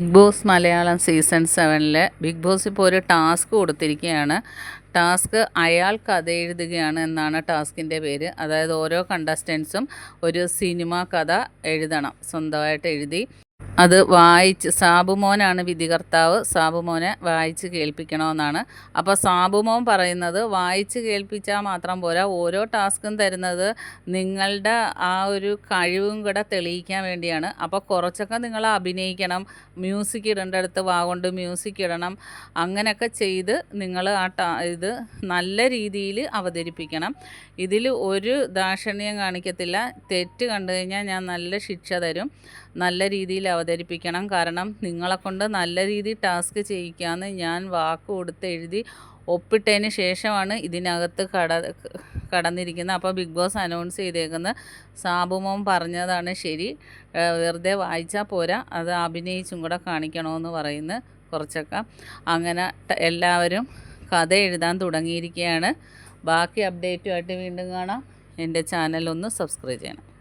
Big Boss Malayalam season സെവനിൽ Bigg Boss ഇപ്പോൾ ഒരു ടാസ്ക് കൊടുത്തിരിക്കുകയാണ്. ടാസ്ക് അയാൾ കഥ എഴുതുകയാണ് എന്നാണ് ടാസ്കിന്റെ പേര്. അതായത് ഓരോ കണ്ടസ്റ്റൻസും ഒരു സിനിമ കഥ എഴുതണം. സ്വന്തമായിട്ട് എഴുതി. അത് വായിച്ച് സാബുമോനാണ് വിധികർത്താവ്. സാബുമോനെ വായിച്ച് കേൾപ്പിക്കണമെന്നാണ്. അപ്പോൾ സാബുമോൻ പറയുന്നത് വായിച്ച് കേൾപ്പിച്ചാൽ മാത്രം പോരാ. ഓരോ ടാസ്ക്കും തരുന്നത് നിങ്ങളുടെ ആ ഒരു കഴിവും കൂടെ തെളിയിക്കാൻ വേണ്ടിയാണ്. അപ്പോൾ കുറച്ചൊക്കെ നിങ്ങൾ അഭിനയിക്കണം. മ്യൂസിക് ഇടേണ്ടടുത്ത് വാ കൊണ്ട് മ്യൂസിക് ഇടണം. അങ്ങനെയൊക്കെ ചെയ്ത് നിങ്ങൾ ആ ടാ ഇത് നല്ല രീതിയിൽ അവതരിപ്പിക്കണം. ഇതിൽ ഒരു ദാക്ഷിണ്യം കാണിക്കത്തില്ല. തെറ്റ് കണ്ടു കഴിഞ്ഞാൽ ഞാൻ നല്ല ശിക്ഷ തരും. നല്ല രീതിയിൽ അവതരിപ്പിക്കണം. കാരണം നിങ്ങളെ കൊണ്ട് നല്ല രീതിയിൽ ടാസ്ക് ചെയ്യിക്കാമെന്ന് ഞാൻ വാക്ക് കൊടുത്ത് എഴുതി ഒപ്പിട്ടതിന് ശേഷമാണ് ഇതിനകത്ത് കട കടന്നിരിക്കുന്നത്. അപ്പോൾ ബിഗ് ബോസ് അനൗൺസ് ചെയ്തേക്കുന്നത് സാബുമോൻ പറഞ്ഞതാണ് ശരി. വെറുതെ വായിച്ചാൽ പോരാ. അത് അഭിനയിച്ചും കൂടെ കാണിക്കണമെന്ന് പറയുന്ന കുറച്ചൊക്കെ. അങ്ങനെ എല്ലാവരും കഥ എഴുതാൻ തുടങ്ങിയിരിക്കുകയാണ്. ബാക്കി അപ്ഡേറ്റുമായിട്ട് വീണ്ടും കാണാം. എന്റെ ചാനലൊന്ന് സബ്സ്ക്രൈബ് ചെയ്യണം.